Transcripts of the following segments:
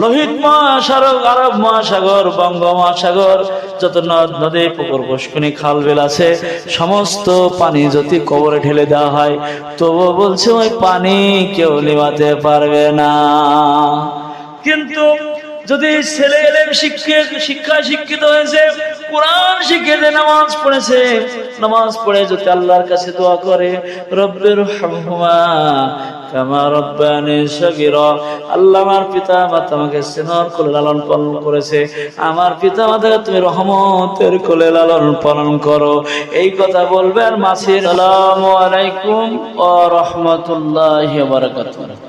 লোহিত মহাসাগর, আরব মহাসাগর বঙ্গ মহাসাগর যত নদ, নদী, পুকুর পুষ্কনি খাল, বেল আছে, সমস্ত পানি যদি কবরে ঢেলে দেওয়া হয়, তবুও বলছে ওই পানি কেউ নিমাতে পারবে না। কিন্তু যদি ছেলে এলেন শিক্ষিত, শিক্ষায় শিক্ষিত হয়েছে কোরআন শিখেছে নামাজ পড়েছে। নামাজ পড়ে যদি আল্লাহর কাছে দোয়া করে রব্বের আমার পিতা মাতা তুমি রহমতের কোলে লালন পালন করো। এই কথা বলবে আর মাসির আলাইকুম ওয়া রাহমাতুল্লাহি বারাকাতুহু।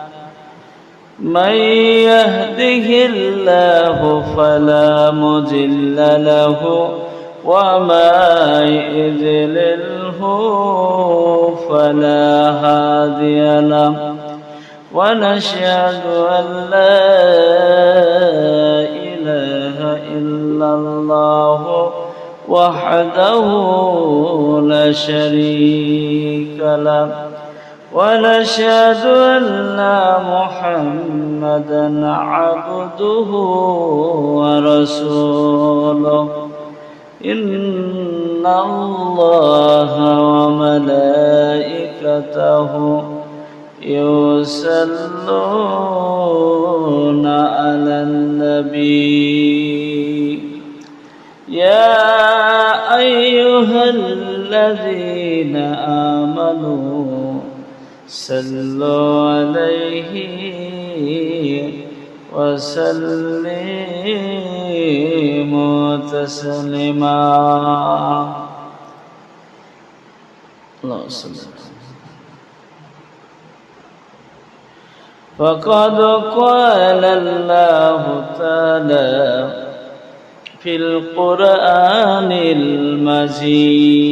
من يهده الله فلا مضل له وما يضلله فلا هادي له ونشهد أن لا إله إلا الله وحده لا شريك له ونشهد أن محمدا عبده ورسوله. إن الله وملائكته يصلون على النبي. يا أيها الذين آمنوا صلوا عليه وسلموا تسليما. اللهم صل فقد قال الله تعالى في القرآن المجيد.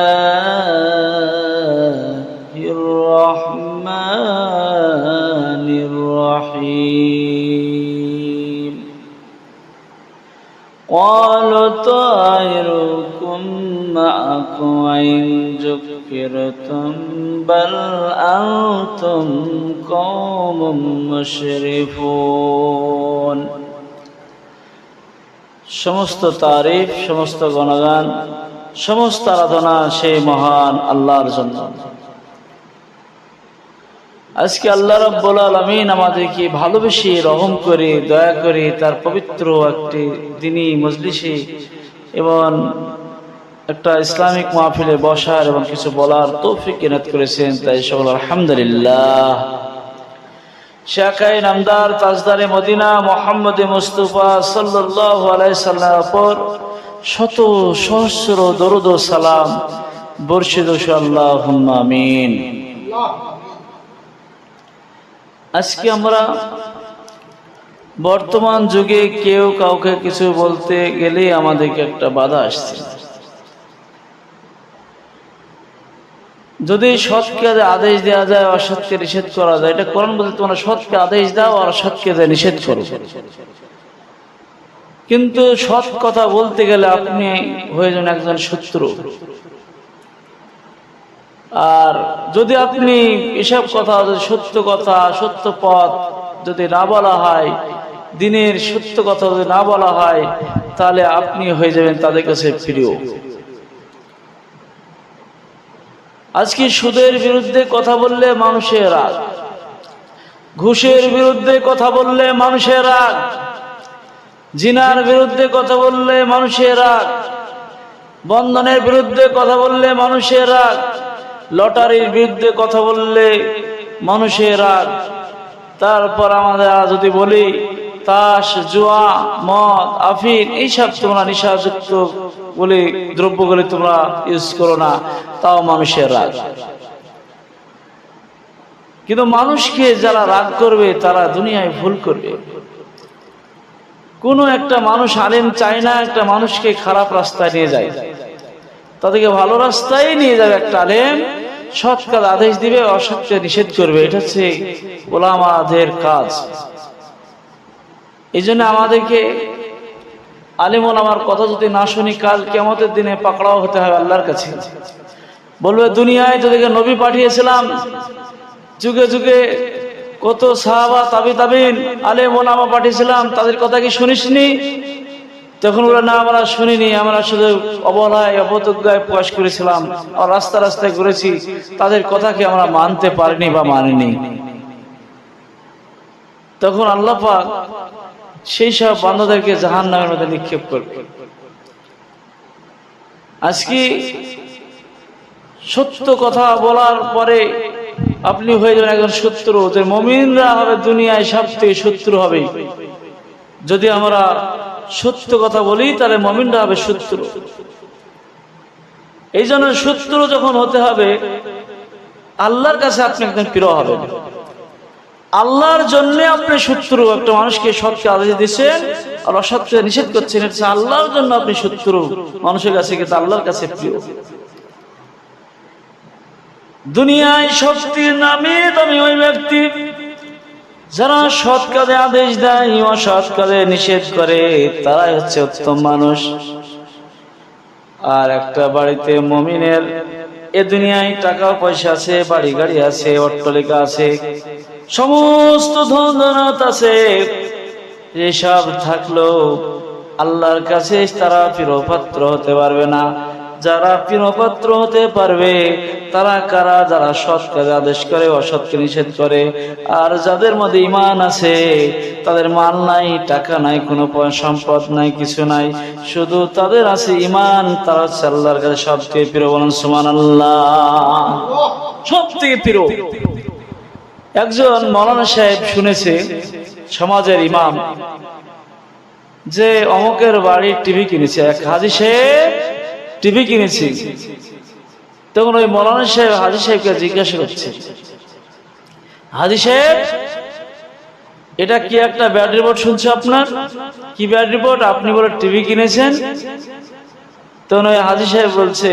وإن ذكرتم بل أنتم قوم مشرفون সমস্ত তারিফ সমস্ত গণগান সমস্ত আরাধনা সেই মহান আল্লাহর জন্য আজকে আল্লাহ রব্বুল আলমিন আমাদেরকে ভালোবেসে রহম করে দয়া করে তার পবিত্র একটি দিনী মজলিসে এবং একটা ইসলামিক মাহফিলে বসার এবং কিছু বলার তৌফিক এনাত করেছেন, তাই সকল আলহামদুলিল্লাহ। শাখাই নামদার তাজদারে মদিনা মোহাম্মদ মুস্তফা সাল্লাহ আলাইসাল্লাম পর শত সহস্র দরুদ সালাম বর্ষিদ আল্লাহ আমিন। আজকে আমরা বর্তমান যুগে কেউ কাউকে কিছু বলতে গেলেই আমাদেরকে একটা বাধা আসছে। যদি সৎকে আদেশ দেওয়া যায়, অসৎকে নিষেধ করা যায়, এটা কোরআন বলতে তোমরা সৎকে আদেশ দাও আর অসৎকে নিষেধ করো। কিন্তু সৎ কথা বলতে গেলে আপনি হয়ে যান একজন শত্রু। আর যদি আপনি এসব কথা সত্য কথা, সত্য পথ যদি না বলা হয়, দিনের সত্য কথা যদি না বলা হয়, তাহলে আপনি হয়ে যাবেন তাদের কাছে প্রিয়। আজকে সুদের বিরুদ্ধে কথা বললে মানুষের রাগ। ঘুষের বিরুদ্ধে কথা বললে মানুষের রাগ। জিনার বিরুদ্ধে কথা বললে মানুষের রাগ। বন্ধনের বিরুদ্ধে কথা বললে মানুষের রাগ। লটারির বিরুদ্ধে কথা বললে মানুষের রাগ। তারপর আমাদের যদি বলি তাস, জুয়া, মদ, আফিন, এইসব তোমরা নিশাযুক্ত বলে দ্রব্যগুলি তোমরা ইউজ করো না। তাও মানুষের রাগ। কিন্তু মানুষকে যারা রাগ করবে, তারা দুনিয়ায় ভুল করবে। কোনো একটা মানুষ আলেম চায় না, একটা মানুষকে খারাপ রাস্তায় নিয়ে যায়। তাদেরকে ভালো রাস্তায় নিয়ে যাবে একটা আলেম, সৎ কাজ আদেশ দিবে অসৎকে নিষেধ করবে। এটা হচ্ছে ওলামাদের কাজ। এই জন্য আমাদেরকে আলিম আমার কথা যদি না শুনি, কাল কেমতের দিনে পাকড়াও হতে হবে আল্লাহর কাছে। বলবে, দুনিয়ায় তোদেরকে নবী পাঠিয়েছিলাম। যুগে যুগে কত সাহাবা তাবি তাবিন, আলেম ওলামা পাঠিয়েছিলাম। তাদের কথা কি শুনিসনি? তখন ওরা না, আমরা শুনিনি। আমরা শুধু অবলায় অবতজ্ঞায় প্রকাশ করেছিলাম। আর রাস্তা রাস্তায় ঘুরেছি। তাদের কথাকে আমরা মানতে পারিনি বা মানিনি। তখন আল্লাহ পাক সেই সব বান্ধবদেরকে জাহান নামের মধ্যে নিক্ষেপ করবে। আজকে সত্য কথা বলার পরে আপনি হয়ে যাবেন একজন শত্রু, যে মমিনরা হবে দুনিয়ায় সব থেকে শত্রু হবে। যদি আমরা সত্য কথা বলি, তাহলে মমিনরা হবে শত্রু। এই জন্য শত্রু যখন হতে হবে, আল্লাহর কাছে আপনি একজন প্রিয় হবেন। আল্লাহর জন্য আপনি শত্রু, একটা মানুষকে সৎকে আদেশ দিচ্ছেন, আর অসৎকে নিষেধ করছেন আল্লাহর জন্য আপনি শত্রু, মানুষের কাছে কিন্তু আল্লাহর কাছে প্রিয়। দুনিয়ায় শক্তির নামে তুমি ওই ব্যক্তি, যারা সৎ কাজে আদেশ দেয়, অসৎ কাজে নিষেধ করে, তারাই হচ্ছে উত্তম মানুষ। আর একটা বাড়িতে মমিনের, এ দুনিয়ায় টাকা পয়সা আছে বাড়ি গাড়ি আছে, অট্টলিকা আছে সমস্ত ধন দৌলত আছে। এসব থাকল আল্লাহর কাছে তারা প্রিয়পাত্র হতে পারবে না। যারা প্রিয়পাত্র হতে পারবে, তারা কারা? যারা সৎ কাজে আদেশ করে, অসৎকে নিষেধ করে। আর যাদের মধ্যে ইমান আছে, তাদের মাল নাই, টাকা নাই, কোনো সম্পদ নাই, কিছু নাই। শুধু তাদের আছে ইমান তারা হচ্ছে আল্লাহর কাছে সব থেকে প্রিয় বলেন সুমান আল্লাহ সব থেকে প্রিয়। একজন মৌলানা সাহেব শুনেছে সমাজের ইমাম যে অমকের বাড়ির টিভি কিনেছে, এক হাজি সাহেব টিভি কিনেছি। তখন ওই মৌলানা সাহেব হাজি সাহেবকে জিজ্ঞাসা করছে, হাজি সাহেব, এটা কি একটা ব্যাড রিপোর্ট শুনছে আপনার? কি ব্যাড রিপোর্ট আপনি বলে টিভি কিনেছেন? তখন ওই হাজি সাহেব বলছে,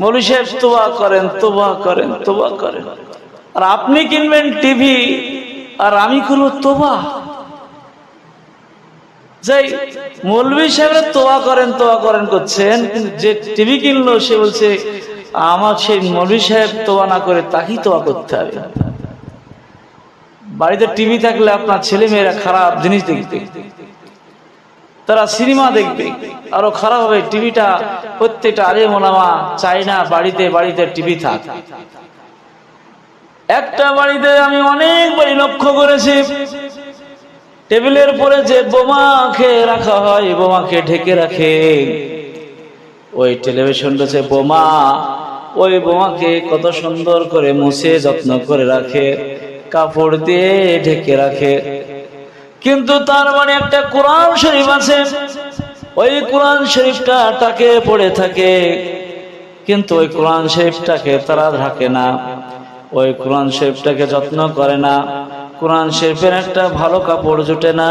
মৌলী সাহেব, তোবা করেন তোবা করেন তোবা করেন। আর আপনি কিনবেন টিভি, আর আমি করব তোবা। যাই মৌলভী সাহেবরা তোয়া করেন তোয়া করেন করছেন, যে টিভি কিনলো, সে বলছে, আমার সেই মৌলভী সাহেব তোয়া না করে তাকেই তোয়া করতে হবে। বাড়িতে টিভি থাকলে আপনার ছেলে মেয়েরা খারাপ জিনিস দেখবে। তারা সিনেমা দেখবে, আরও খারাপ হবে। টিভিটা প্রত্যেকটা আরে মোলামা চাই না বাড়িতে বাড়িতে টিভি থাক। একটা বাড়িতে আমি অনেক বাড়ি লক্ষ্য করেছি। টেবিলের উপরে যে বোমা খেয়ে রাখা হয়, বোমাকে ঢেকে রাখে। ওই টেলিভিশনটা যে বোমা। ওই বোমাকে কত সুন্দর করে মুছে, যত্ন করে রাখে, কাপড় দিয়ে ঢেকে রাখে। কিন্তু তার মানে একটা কোরআন শরীফ আছে। ওই কোরআন শরীফটা টাকে পড়ে থাকে। কিন্তু ওই কোরআন শরীফটাকে তারা ঢাকে না। ওই কোরআন শরীফটাকে যত্ন করে না। কোরআন শরীফের একটা ভালো কাপড় জুটে না।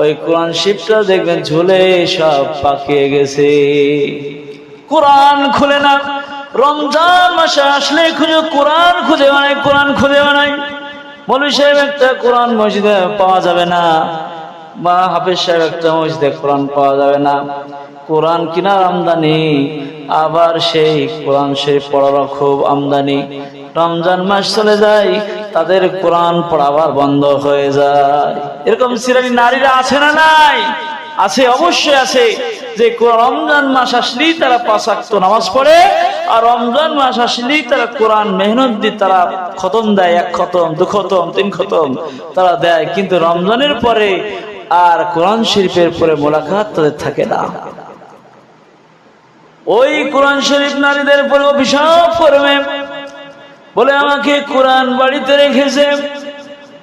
ওই কোরআন শরীফটা দেখবেন ঝুলে সব পাকিয়ে গেছে। কোরআন খুলে না। রমজান মাসে আসলে খুঁজে কোরআন খুঁজে বানাই কোরআন খুঁজে বানাই মৌলী সাহেব একটা কোরআন মসজিদে পাওয়া যাবে না। বা হাফেজ সাহেব একটা মসজিদে কোরআন পাওয়া যাবে না। কোরআন কিনার আমদানি, আবার সেই কোরআন শরীফ পড়ারও খুব আমদানি। রমজান মাস চলে যায়, তাদের কোরআন পড়াবার বন্ধ হয়ে যায়। এরকম সিরানি নারীরা আছে না নাই? আছে, অবশ্যই আছে। যে রমজান মাস আসলেই তারা পাঁচ ওয়াক্ত নামাজ পড়ে, আর রমজান মাস আসলেই তারা কোরআন মেহনত দিয়ে তারা খতম দেয়, এক খতম, দু খতম, তিন খতম তারা দেয়। কিন্তু রমজানের পরে আর কোরআন শরীফের পরে মোলাকাত তাদের থাকে না। ওই কোরআন শরীফ নারীদের উপরে অভিশাপ করবে বলে আমাকে কোরআন বাড়িতে রেখেছে।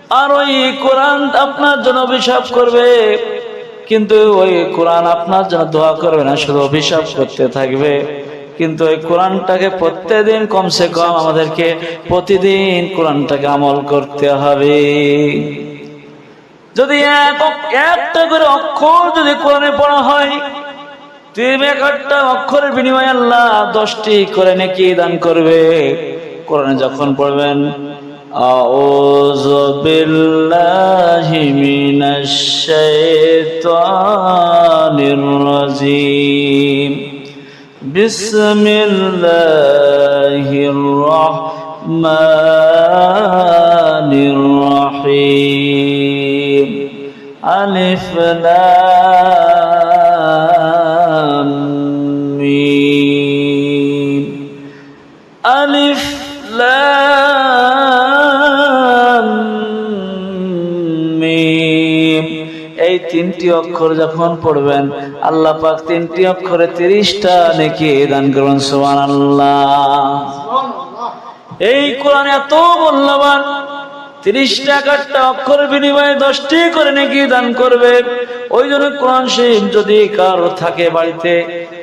আর ওই কোরআন আপনার জন্য অভিশাপ করবে। কিন্তু ওই কোরআন আপনার জন্য দোয়া করবে না, শুধু অভিশাপ করতে থাকবে। কিন্তু ওই কোরআনটাকে প্রত্যেকদিন কমসে কম আমাদেরকে প্রতিদিন কোরআনটাকে আমল করতে হবে। যদি এক একটা করে অক্ষর যদি কোরআনে পড়া হয় তুমি এক একটা অক্ষরের বিনিময়ে আল্লাহ দশটি করে নাকি দান করবে? কোরআনে যখন পড়বেন আউযু বিল্লাহি মিনাশ শাইতানির রাজিম বিসমিল্লাহির রাহমানির রহিম আলিফ লাম তিনটি অক্ষর যখন পড়বেন, আল্লাহ পাক তিনটি অক্ষরে তিরিশটা নেকি দান করবেন আল্লাহ এই কোরআন এত মূল্যবান তিরিশ টাকারটা অক্ষর বিনিময়ে দশটি করে নাকি দান করবে। ওই জন্য কোরআন শরীফ যদি কারও থাকে বাড়িতে,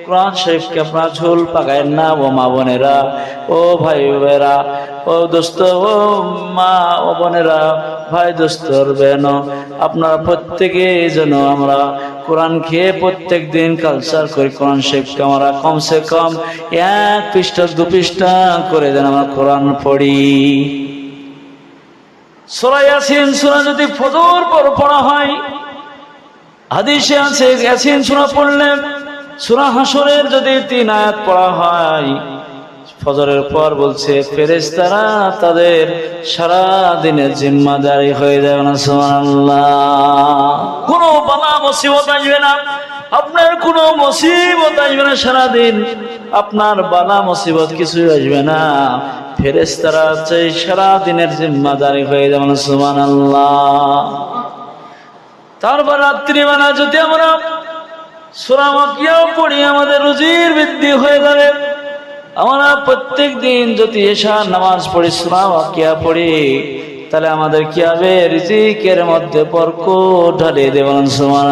কোরআন শরীফকে আপনার ঝোল পাকায় না, ও মা বোনেরা, ও ভাই বোনেরা, ও দোস্ত, ও মা, ও বোনেরা, ভাই দোস্তর বেন, আপনারা প্রত্যেকে যেন আমরা কোরআন খেয়ে প্রত্যেক দিন কালচার করি, কোরআন শরীফকে আমরা কমসে কম এক পৃষ্ঠা, দু পৃষ্ঠা করে যেন আমরা কোরআন পড়ি। সোরা ইয়াসিন, সোরা যদি ফজর পর পড়া হয়, হাদিসে আছে, ইয়াসিন সোরা পড়লে সোরা হাসরের যদি তিন আয়াত পড়া হয়, ফজরের পর বলছে, ফেরেশতারা তাদের সারা দিনের জিম্মাদারি হয়ে যাবে না, সুবহানাল্লাহ। কোনো বালা মুসিবত আসবে না। আপনার কোনো মুসিবত আসবে না সারাদিন। আপনার বালা মুসিবত কিছুই আসবে না। ফেরেশতারা চাই সারাদিনের জিম্মাদারি হয়ে যাবে না, সুবহানাল্লাহ। তারপর রাত্রিবেলা যদি আমরা সুরামাকিয়াও পড়ি, আমাদের রুজির বৃদ্ধি হয়ে যাবে। আমরা প্রত্যেক দিন যদি এসা নামাজ পড়ি সুরামাকিয়া পড়ি তাহলে আমাদের কি হবে? রিজিকের মধ্যে পরক ঢালিয়ে দেবেন সুমান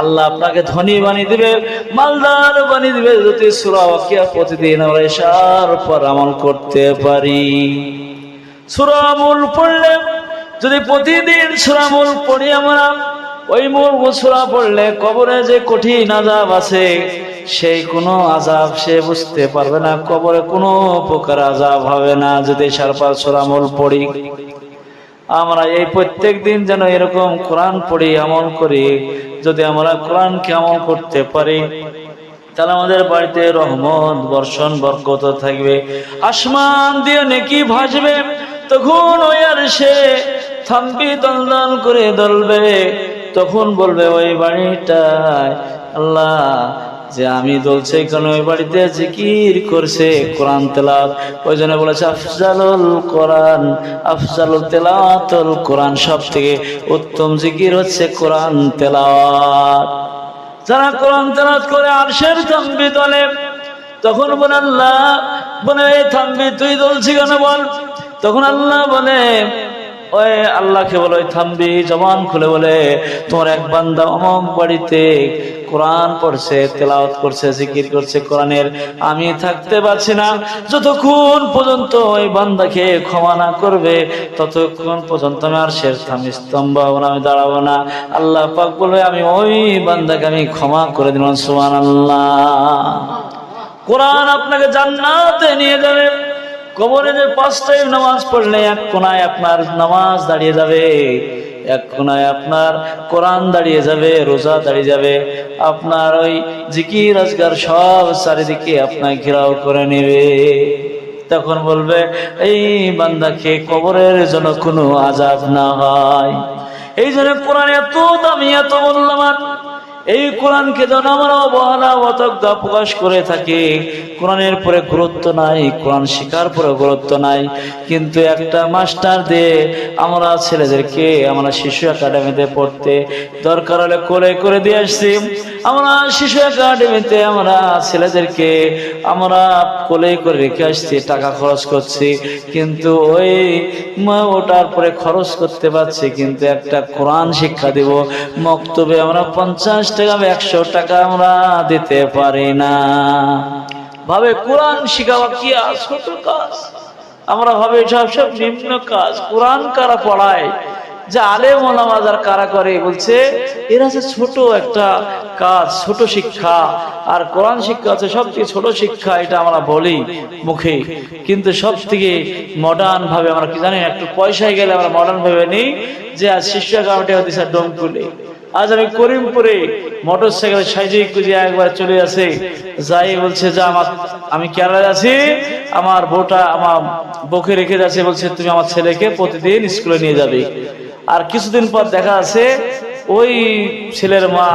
আল্লাহ আপনাকে ধনী বানিয়ে দিবে, মালদার বানিয়ে দিবে, যদি সুরাওয়াকিয়া প্রতিদিন আমরা এসার পর আমল করতে পারি। সুরামুল পড়লে যদি প্রতিদিন সুরামুল পড়ি আমরা ওই মূল সুরা পড়লে কবরে যে কঠিন আজাব আছে, সেই কোনো আজাব সে বুঝতে পারবে না, কবরে কোনো প্রকার আজাব হবে না, যদি সারপার সুরামুল পড়ি। আমরা এই প্রত্যেক দিন যেন এরকম কোরআন পড়ি, আমল করি, যদি আমরা কোরআনকে আমল করতে পারি, তাহলে আমাদের বাড়িতে রহমত, বর্ষণ, বরকত থাকবে। আসমান দিয়ে নেকি ভাসবে, তখন ওই আর সে থামবি দলদল করে দলবে। তখন বলবে, ওই বাড়িটায় আল্লাহ যে আমি দলছে কেন ওই বাড়িতে জিকির করছে, কোরআন তেলাওয়াত। ওই জন্য বলেছে, আফজালুল কোরআন, আফজালুল তেলাওয়াতুল কোরআন সব থেকে উত্তম জিকির হচ্ছে কোরআন তেলাওয়াত। যারা কোরআন তেলাওয়াত করে, আরশের থামবি দলে, তখন বলে, আল্লাহ বলে থামবি, তুই দলছি কেন বল? তখন আল্লাহ বলে ওই আল্লাহকে বলে থামবি জবান খুলে বলে, তোমার এক বান্দা অমক বাড়িতে কোরআন পড়ছে তেলাওত করছে, জিকির করছে কোরআনের, আমি থাকতে পারছি না। যতক্ষণ পর্যন্ত ওই বান্দাকে ক্ষমা না করবে, ততক্ষণ পর্যন্ত আমি আর শের থামি স্তম্ভ আমি দাঁড়াবো না। আল্লাহ পাক বলবে, আমি ওই বান্দাকে আমি ক্ষমা করে দিলাম সুমান আল্লাহ কোরআন আপনাকে জান্নাতে নিয়ে যাবে। কবরে যে পাঁচ টাইম নামাজ পড়লে এক কোনায় আপনার নামাজ দাঁড়িয়ে যাবে, এক কোনায় আপনার কোরআন দাঁড়িয়ে যাবে, রোজা দাঁড়িয়ে যাবে। আপনার ওই জিকির, আজগার সব চারিদিকে আপনার ঘেরাও করে নেবে। তখন বলবে, এই বান্দাকে কবরের জন্য কোনো আজাব না হয়। এই জন্য কোরআন এত দামি, এত মূল্যবান। এই কোরআনকে যেন আমরা অবহেলা অতজ্ঞা প্রকাশ করে থাকি। কোরআনের পরে গুরুত্ব নাই, কোরআন শিকার পরে গুরুত্ব নাই। কিন্তু একটা মাস্টার দিয়ে আমরা ছেলেদেরকে, আমরা শিশু একাডেমিতে পড়তে দরকার হলে করে করে দিয়ে আসছি। আমরা শিশু একাডেমিতে আমরা ছেলেদেরকে, আমরা কোলে করে রেখে আসছি, টাকা খরচ করছি। কিন্তু ওই ওটার পরে খরচ করতে পারছি, কিন্তু একটা কোরআন শিক্ষা দিব। মক্তবে আমরা পঞ্চাশ টাকা একশো টাকা আমরা দিতে পারি না। ভাবে কোরআন শিখাওয়া কি ছোট কাজ? আমরা ভাবে সব সব নিম্ন কাজ। কোরআন কারা পড়ায়? যে আলে মোলামাজার কারা করে? বলছে, এরা যে ছোট একটা কাজ, ছোট শিক্ষা। আর কোরআন শিক্ষা হচ্ছে সব থেকে ছোট শিক্ষা, এটা আমরা বলি মুখে। কিন্তু সব থেকে মডার্ন ভাবে আমরা কি জানি একটু পয়সায় গেলে আমরা মডার্ন ভাবে নিই যে, আজ শিশু একাউন্টে হতেছে ডোমকুলে। আজ আমি করিমপুরে মোটর সাইকেল সাইজে খুঁজে একবার চলে আসে। যাই বলছে, যা, আমার, আমি কেরালায় আছি। আমার বউটা আমার বকে রেখে যাচ্ছে, বলছে, তুমি আমার ছেলেকে প্রতিদিন স্কুলে নিয়ে যাবে। আর কিছুদিন পর দেখা আছে, ওই ছেলের মা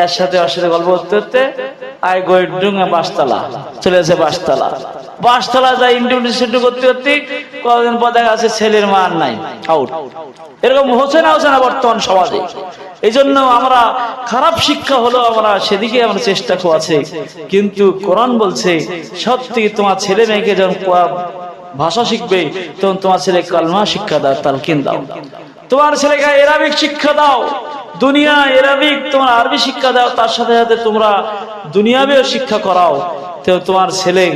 এর সাথে ওর সাথে গল্প করতে করতে আই গই ডুঙ্গা বাসতলা, চলে আসে বাসতলা। বাসতলা যায় ইন্টারভিউ করতে করতে কদিন পর দেখা আছে ছেলের মা আর নাই আউট এরকম হচ্ছে না হচ্ছে না বর্তমান সমাজে। এই জন্য আমরা খারাপ শিক্ষা হলো আমরা সেদিকে আমরা চেষ্টা আছে। কিন্তু কোরআন বলছে থেকে তোমার ছেলে মেয়েকে যখন ভাষা শিখবে, তখন তোমার ছেলে কালমা শিক্ষা দাও, তালকিন দাও। তোমার ছেলেকে এরাবিক শিক্ষা দাও। দুনিয়া, এরাবিক, তোমার আরবি শিক্ষা দাও, তার সাথে সাথে তোমরা দুনিয়াবেও শিক্ষা করাও। তো তোমার ছেলে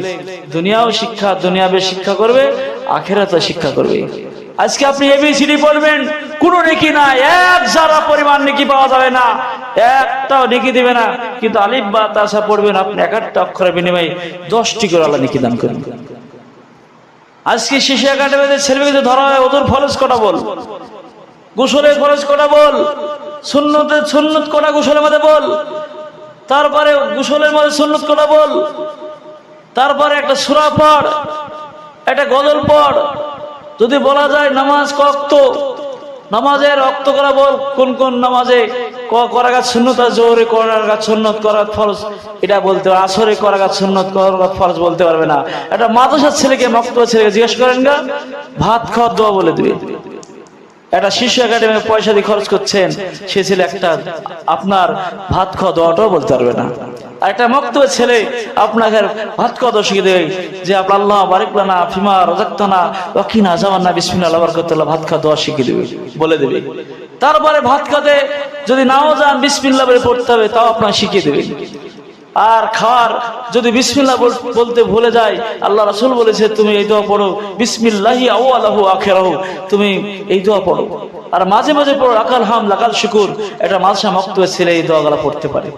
দুনিয়াও শিক্ষা, দুনিয়াবে শিক্ষা করবে আখেরাতে শিক্ষা করবে। আজকে আপনি এবিসিডি পড়বেন, কোনো নেকি না, এক যারা পরিমাণ নেকি পাওয়া যাবে না, একটাও নেকি দিবে না, কিন্তু আলিফ বা তাসা পড়বেন আপনি এক একটা অক্ষরের বিনিময়ে দশটি করে আল্লাহ নেকি দান করবেন আজকে শিশু একাডেমিতে ছেলেমেয়েদের ধরা হয়, ওদের ফরজ কটা বল? গোসলের ফরজ কটা বল? সুন্নতের সুন্নত কটা গোসলের মধ্যে বল? তারপরে গোসলের মধ্যে সুন্নত কটা বল? তারপরে একটা সুরা পড়, একটা গজল পড়। যদি বলা যায় নামাজ কক্ত নামাজের রক্ত করা বল? কোন কোন নামাজে? করা গাছ শূন্যতা জোরে করার গাছ সুন্নত করার ফরজ? এটা বলতে হবে, আসরে করা গাছ সুন্নত করার ফরজ বলতে পারবে না। একটা মাদ্রাসার ছেলেকে মক্ত ছেলেকে জিজ্ঞেস করেন গা, ভাত খাওয়ার দোয়া বলে দিবে। একটা শিশু একাডেমি পয়সা দিয়ে খরচ করছেন, সে ছেলে একটা আপনার ভাত খাওয়া দোয়াটাও বলতে পারবে না। আর একটা মক্তব্য ছেলে আপনাকে ভাত খাওয়া দোয়া শিখে দেবে যে আপনার আল্লাহ বারিকলানা ফিমা রজাক্তানা ওয়াকিনা জামান্না বিসমিল্লাহ বারকাতুল্লাহ ভাত খাওয়া দোয়া শিখে দেবে। বলে দেবে। তারপরে ভাত খাতে যদি নাও যান, বিসমিল্লাহ বলে পড়তে হবে, তাও আপনার শিখিয়ে দেবে। আর খাওয়ার যদি বিসমিল্লাহ বল- বলতে ভুলে যায়, আল্লাহ রাসূল বলেছে, তুমি এই দোয়া পড়ো, বিসমিল্লাহি আউয়ালাহু আখিরাহু, তুমি এই দোয়া পড়ো। আর মাঝে মাঝে পড়ো আকাল হাম, লাকাল শুকুর। এটা মাঝে মক্তবে ছেলে এই দোয়াগুলো পড়তে পারে।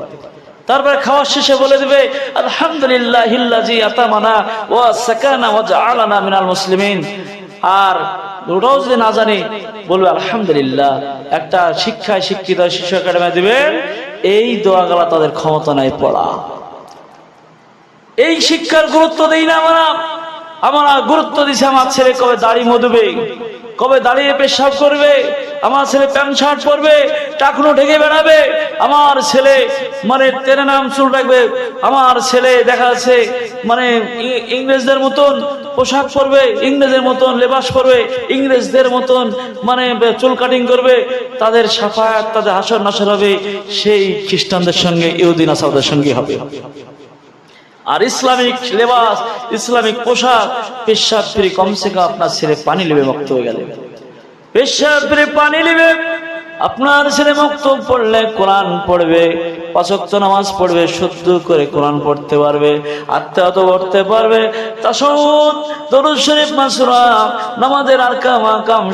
তারপরে খাওয়ার শেষে বলে দেবে আলহামদুলিল্লাহ আর যদি না জানে, বলবে, আলহামদুলিল্লাহ। একটা শিক্ষায় শিক্ষিত শিশু একাডেমি দিবেন এই দোয়াগুলা তাদের ক্ষমতা নাই পড়া। এই শিক্ষার গুরুত্ব দেই না আমরা। আমরা গুরুত্ব দিছি আমার ছেলে কবে দাড়ি মধুবে কবে দাঁড়িয়ে পেশাব করবে? আমার ছেলে প্যান্ট শার্ট পরবে, টাকনো ঢেকে বেড়াবে, আমার ছেলে মানে তেরে নাম চুল রাখবে, আমার ছেলে দেখা যাচ্ছে মানে ইংরেজদের মতন পোশাক পরবে ইংরেজের মতন লেবাস পরবে, ইংরেজদের মতন মানে চুল কাটিং করবে, তাদের সাফায়াত, তাদের হাসর নাসর হবে, সেই খ্রিস্টানদের সঙ্গে ইউদিন আসাদের সঙ্গে হবে। আর ইসলামিক লেবাস ইসলামিক পোশাক, পেশাব ফিরে কমসে কম আপনার ছেলে পানি নেবে, মুক্ত হয়ে গেলে। পেশাব ফিরে পানি নেবে, আপনার ছেলে মুক্ত পড়লে কোরআন পড়বে। পাঁচক্ত নামাজ পড়বে, শুদ্ধ করে কোরআন পড়তে পারবে, আত্মাহত পড়তে পারবে।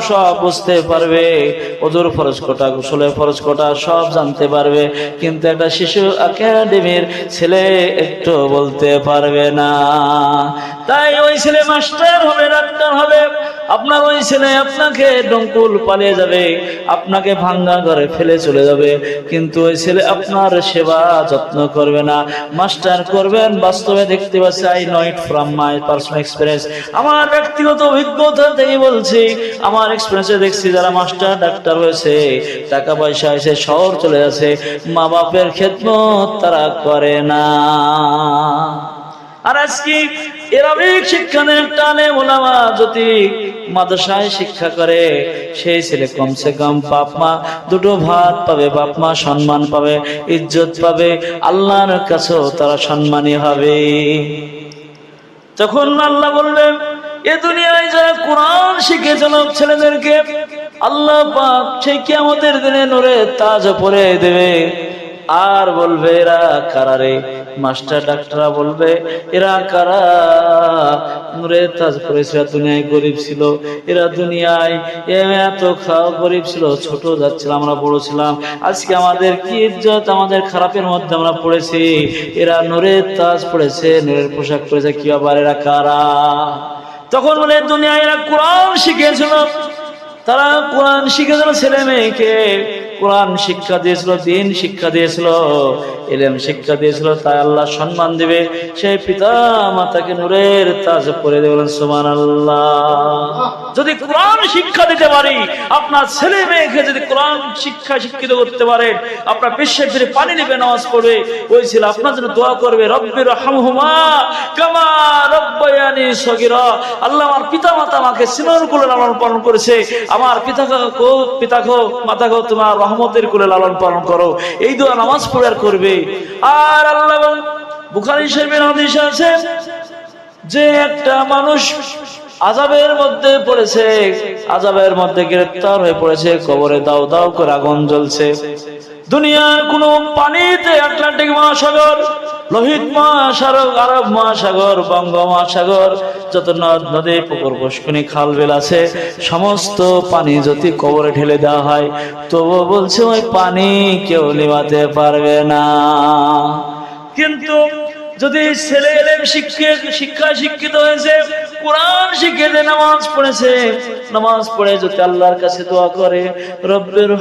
সব বুঝতে পারবে। শিশু একাডেমির ছেলে একটু বলতে পারবে না। তাই ওই ছেলে মাস্টার হবে, ডাক্তার হবে। আপনার ওই ছেলে আপনাকে ডঙ্কুল পালিয়ে যাবে, আপনাকে ভাঙ্গা ঘরে ফেলে চলে যাবে। কিন্তু ওই ছেলে আপনার সেবা যত্ন করবে না। মাস্টার করবেন, বাস্তবে দেখতে পাচ্ছি I know it from my personal experience আমার ব্যক্তিগত অভিজ্ঞতা থেকে বলছি, আমার এক্সপিরিয়েন্সে দেখছি যারা মাস্টার ডাক্তার হয়েছে টাকা পয়সা এসে শহর চলে যাচ্ছে মা বাপের খেদমত তারা করে না। আর আজকে এরাবিক শিক্ষানের টানে ওলামা যদি মাদ্রাসায় শিক্ষা করে, সেই ছেলে কমসে কম বাপ মা দুটো ভাত পাবে, বাপ মা সম্মান পাবে, ইজ্জত পাবে, আল্লাহর কাছেও তারা সম্মানী হবে। তখন আল্লাহ বললেন, এ দুনিয়ায় যারা কোরআন শিখেছিল ছেলেদেরকে আল্লাহ পাক সেই কিয়ামতের দিনে নূরে তাজ পরে দেবে। আর বলবে, এরা কারারে মাস্টার ডাক্তাররা বলবে, এরা কারা? নূরে তাজ এরা দুনিয়ায় গরিব ছিল। এরা দুনিয়ায় এত খাওয়া গরিব ছিল, ছোট যাচ্ছিল, আমরা বড় ছিলাম। আজকে আমাদের কি ইজ্জত? আমাদের খারাপের মধ্যে আমরা পড়েছি। এরা নূরের তাজ পড়েছে, নূরের পোশাক পড়েছে কি আবার এরা কারা? তখন বলে, দুনিয়ায় এরা কোরআন শিখেছিল। তারা কোরআন শিখেছিল ছেলে মেয়েকে কোরআন শিক্ষা দিয়েছিল, দিন শিক্ষা দিয়েছিল এলেম শিক্ষা দিয়েছিল, তাই আল্লাহ সম্মান দিবে। সেই পিতা মাতাকে নূরের তাজ পরে দেবেন সুমান আল্লাহ যদি কোরআন শিক্ষা দিতে পারি, আপনার ছেলে মেয়েকে যদি কোরআন শিক্ষা শিক্ষিত করতে পারেন আপনার পেশায় ফিরে পানি নেবে, নামাজ পড়বে, ওই ছেলে আপনার জন্য দোয়া করবে রব্বির হামহুমা কামা রহমতের লালন পালন করো। এই দোয়া নামাজ পড়ে আর করবে। আর আল্লাহ আছে, যে একটা মানুষ আজাবের মধ্যে পড়েছে আজাবের মধ্যে গ্রেফতার হয়ে পড়েছে, কবরে দাও দাও করে আগুন জ্বলছে। দুনিয়ার কোন পানিতে আটলান্টিক মহাসাগর, লোহিত মহাসাগর, আরব মহাসাগর, বঙ্গ মহাসাগর, যত নদ, নদী, পুকুর পুষ্কনি খাল বিল আছে, সমস্ত পানি যদি কবরে ঢেলে দেওয়া হয়, তবুও বলছে ওই পানি কেউ নিমাতে পারবে না। কিন্তু যদি ছেলে এলেম শিক্ষে শিক্ষা শিক্ষিত হয়েছে কোরআন শিখেছে নামাজ পড়েছে। নামাজ পড়ে যদি আল্লাহর কাছে দোয়া করে, রব্বের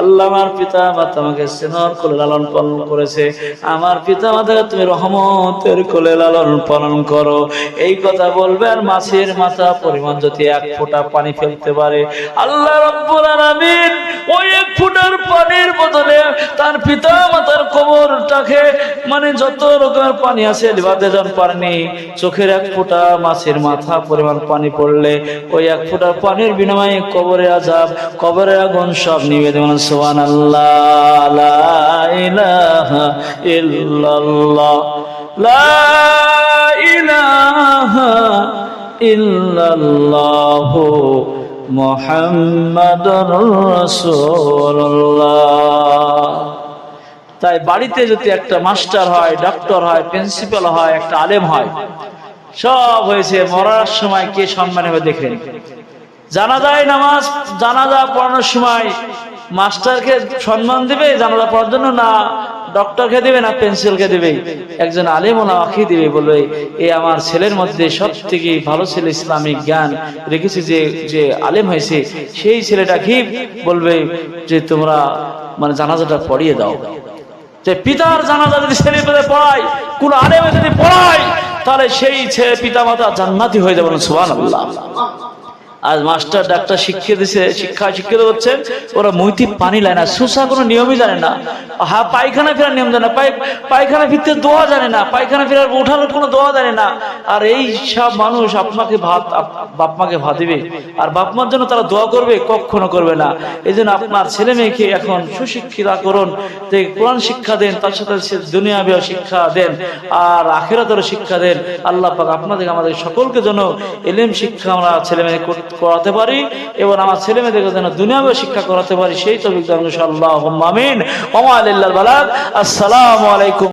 আল্লাহ আমার পিতা স্নেহর কোলে লালন পালন করেছে। আমার পিতা তুমি রহমতের কোলে লালন পালন করো। এই কথা বলবে আর মাছের মাথা পরিমাণ যদি এক ফোঁটা পানি ফেলতে পারে। আল্লাহ রব্বুল ওই এক ফুটার পানির বদলে তার পিতা মাতার কবরটাকে মানে যত রকমের পানি আছে, লিবাদে জন পারেনি চোখের এক ফোঁটা মাছের মাথা পরিমাণ পানি পড়লে ওই এক ফোঁটার পানির বিনিময়ে কবরে আজাব কবরে আগুন সব নিবে দেবেন সোহান আল্লাহ লা ইলাহা তাই বাড়িতে যদি একটা মাস্টার হয় ডক্টর হয়, প্রিন্সিপাল হয়, একটা আলেম হয়, সব হয়েছে মরার সময় কে সম্মান হবে দেখেন জানাজায় নামাজ, জানাজা পড়ানোর সময় মাস্টারকে সম্মান দিবে, জানাজা পড়ার জন্য না, ডক্টরকে দিবে না পেন্সিলকে দিবে। একজন আলেম আখি দিবে, বলবে, এ আমার ছেলের মধ্যে সব থেকে ভালো ছেলে ইসলামিক জ্ঞান রেখেছি যে যে আলেম হয়েছে, সেই ছেলেটা কি? বলবে যে, তোমরা মানে জানাজাটা পড়িয়ে দাও। যে পিতার জানাজা যদি ছেলে পেলে পড়ায়, কোন আলেমে যদি পড়ায়, তাহলে সেই ছেলে পিতা মাতা জান্নাতি হয়ে যাবেন সুবান আল্লাহ আজ মাস্টার ডাক্তার শিখিয়ে দিছে, শিক্ষা শিক্ষিত হচ্ছে, ওরা মুইতি পানি লায় না, সুসা কোনো নিয়মই জানে না। হ্যাঁ পায়খানা ফেরার নিয়ম জানে না পায়খানা ফিরতে দোয়া জানে না, পায়খানা ফেরার ওঠার কোনো দোয়া জানে না। আর এই সব মানুষ আপনাকে ভাত বাপ মাকে দিবে, আর বাপ মার জন্য তারা দোয়া করবে, কখনো করবে না। এই জন্য আপনার ছেলে মেয়েকে এখন সুশিক্ষিতা করুন কোরআন শিক্ষা দেন, তার সাথে দুনিয়াবীয় শিক্ষা দেন, আর আখেরাতেরও শিক্ষা দেন। আল্লাহ পাক আপনাদের আমাদের সকলকে যেন এলেম শিক্ষা আমরা ছেলে মেয়ে করাতে পারি এবং আমার ছেলে মেয়েদেরকে যেন দুনিয়াবে শিক্ষা করাতে পারি, সেই তো বিজ্ঞান আল্লাহ আমিন। ওমা আলিল্লাহ আসসালামু আলাইকুম।